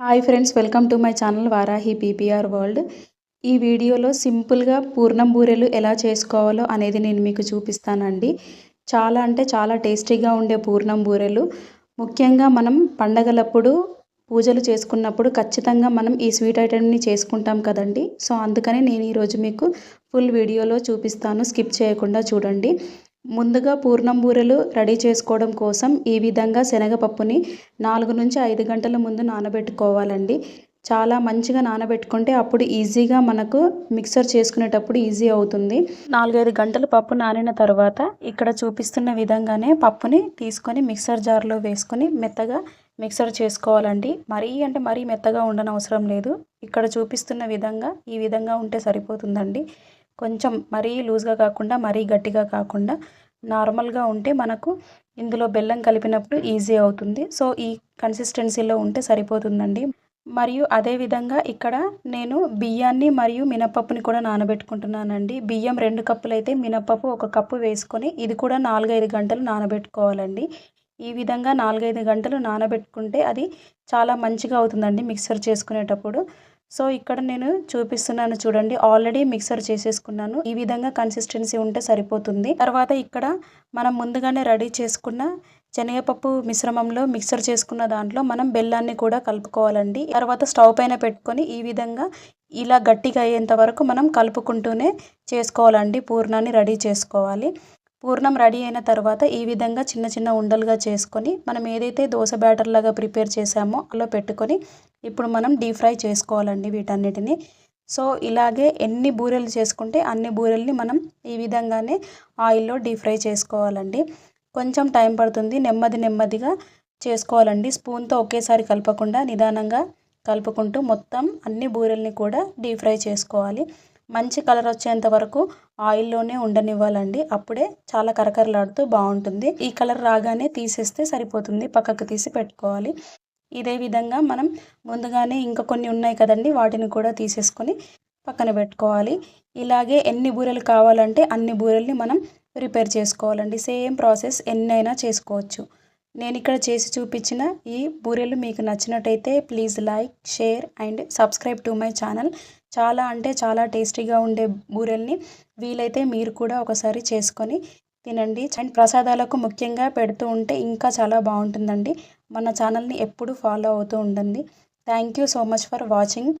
Hi friends welcome to my channel Varahi PPR world ఈ వీడియోలో సింపుల్గా పూర్ణం బూరెలు ఎలా చేసుకోవాలో అనేది నేను మీకు చూపిస్తానండి. చాలా అంటే చాలా టేస్టీగా ఉండే పూర్ణం బూరెలు. ముఖ్యంగా మనం పండగలప్పుడు పూజలు చేసుకున్నప్పుడు ఖచ్చితంగా మనం ఈ స్వీట్ ఐటెంని చేసుకుంటాం కదండి. సో అందుకని నేను ఈరోజు మీకు ఫుల్ వీడియోలో చూపిస్తాను. స్కిప్ చేయకుండా చూడండి. ముందుగా పూర్ణం బూరెలు రెడీ చేసుకోవడం కోసం ఈ విధంగా శనగపప్పుని నాలుగు నుంచి ఐదు గంటల ముందు నానబెట్టుకోవాలండి. చాలా మంచిగా నానబెట్టుకుంటే అప్పుడు ఈజీగా మనకు మిక్సర్ చేసుకునేటప్పుడు ఈజీ అవుతుంది. నాలుగైదు గంటలు పప్పు నానిన తర్వాత ఇక్కడ చూపిస్తున్న విధంగానే పప్పుని తీసుకొని మిక్సర్ జార్లో వేసుకొని మెత్తగా మిక్సర్ చేసుకోవాలండి. మరీ అంటే మరీ మెత్తగా ఉండనవసరం లేదు. ఇక్కడ చూపిస్తున్న విధంగా ఈ విధంగా ఉంటే సరిపోతుందండి. కొంచెం మరీ లూజ్గా కాకుండా మరీ గట్టిగా కాకుండా నార్మల్గా ఉంటే మనకు ఇందులో బెల్లం కలిపినప్పుడు ఈజీ అవుతుంది. సో ఈ కన్సిస్టెన్సీలో ఉంటే సరిపోతుందండి. మరియు అదేవిధంగా ఇక్కడ నేను బియ్యాన్ని మరియు మినపప్పుని కూడా నానబెట్టుకుంటున్నానండి. బియ్యం రెండు కప్పులు అయితే మినపప్పు ఒక కప్పు వేసుకొని ఇది కూడా నాలుగైదు గంటలు నానబెట్టుకోవాలండి. ఈ విధంగా నాలుగైదు గంటలు నానబెట్టుకుంటే అది చాలా మంచిగా అవుతుందండి మిక్సర్ చేసుకునేటప్పుడు. సో ఇక్కడ నేను చూపిస్తున్నాను చూడండి. ఆల్రెడీ మిక్సర్ చేసేసుకున్నాను. ఈ విధంగా కన్సిస్టెన్సీ ఉంటే సరిపోతుంది. తర్వాత ఇక్కడ మనం ముందుగానే రెడీ చేసుకున్న శనగపప్పు మిశ్రమంలో మిక్సర్ చేసుకున్న దాంట్లో మనం బెల్లాన్ని కూడా కలుపుకోవాలండి. తర్వాత స్టవ్ పైన పెట్టుకొని ఈ విధంగా ఇలా గట్టిగా అయ్యేంత వరకు మనం కలుపుకుంటూనే చేసుకోవాలండి. పూర్ణాన్ని రెడీ చేసుకోవాలి. పూర్ణం రెడీ అయిన తర్వాత ఈ విధంగా చిన్న చిన్న ఉండలుగా చేసుకొని మనం ఏదైతే దోశ బ్యాటర్ లాగా ప్రిపేర్ చేసామో అలా పెట్టుకొని ఇప్పుడు మనం డీప్ ఫ్రై చేసుకోవాలండి వీటన్నిటిని. సో ఇలాగే ఎన్ని బూరెలు చేసుకుంటే అన్ని బూరెల్ని మనం ఈ విధంగానే ఆయిల్లో డీప్ ఫ్రై చేసుకోవాలండి. కొంచెం టైం పడుతుంది నెమ్మది నెమ్మదిగా చేసుకోవాలండి. స్పూన్తో ఒకేసారి కలపకుండా నిదానంగా కలుపుకుంటూ మొత్తం అన్ని బూరెల్ని కూడా డీప్ ఫ్రై చేసుకోవాలి. మంచి కలర్ వచ్చేంత వరకు ఆయిల్లోనే ఉండనివ్వాలండి. అప్పుడే చాలా కరకరలాడుతూ బాగుంటుంది. ఈ కలర్ రాగానే తీసేస్తే సరిపోతుంది పక్కకు తీసి పెట్టుకోవాలి. ఇదే విధంగా మనం ముందుగానే ఇంకా కొన్ని ఉన్నాయి కదండి వాటిని కూడా తీసేసుకొని పక్కన పెట్టుకోవాలి. ఇలాగే ఎన్ని బూరెలు కావాలంటే అన్ని బూరెల్ని మనం ప్రిపేర్ చేసుకోవాలండి. సేమ్ ప్రాసెస్ ఎన్నైనా చేసుకోవచ్చు. నేను ఇక్కడ చేసి చూపించిన ఈ బూరెలు మీకు నచ్చినట్టయితే please like share and subscribe to my channel. చాలా అంటే చాలా టేస్టీగా ఉండే బూరెల్ని వీలైతే మీరు కూడా ఒకసారి చేసుకొని తినండి. అండ్ ప్రసాదాలకు ముఖ్యంగా పెడుతూ ఉంటే ఇంకా చాలా బాగుంటుందండి. మన ఛానల్ని ఎప్పుడు ఫాలో అవుతూ ఉండండి. Thank you so much for watching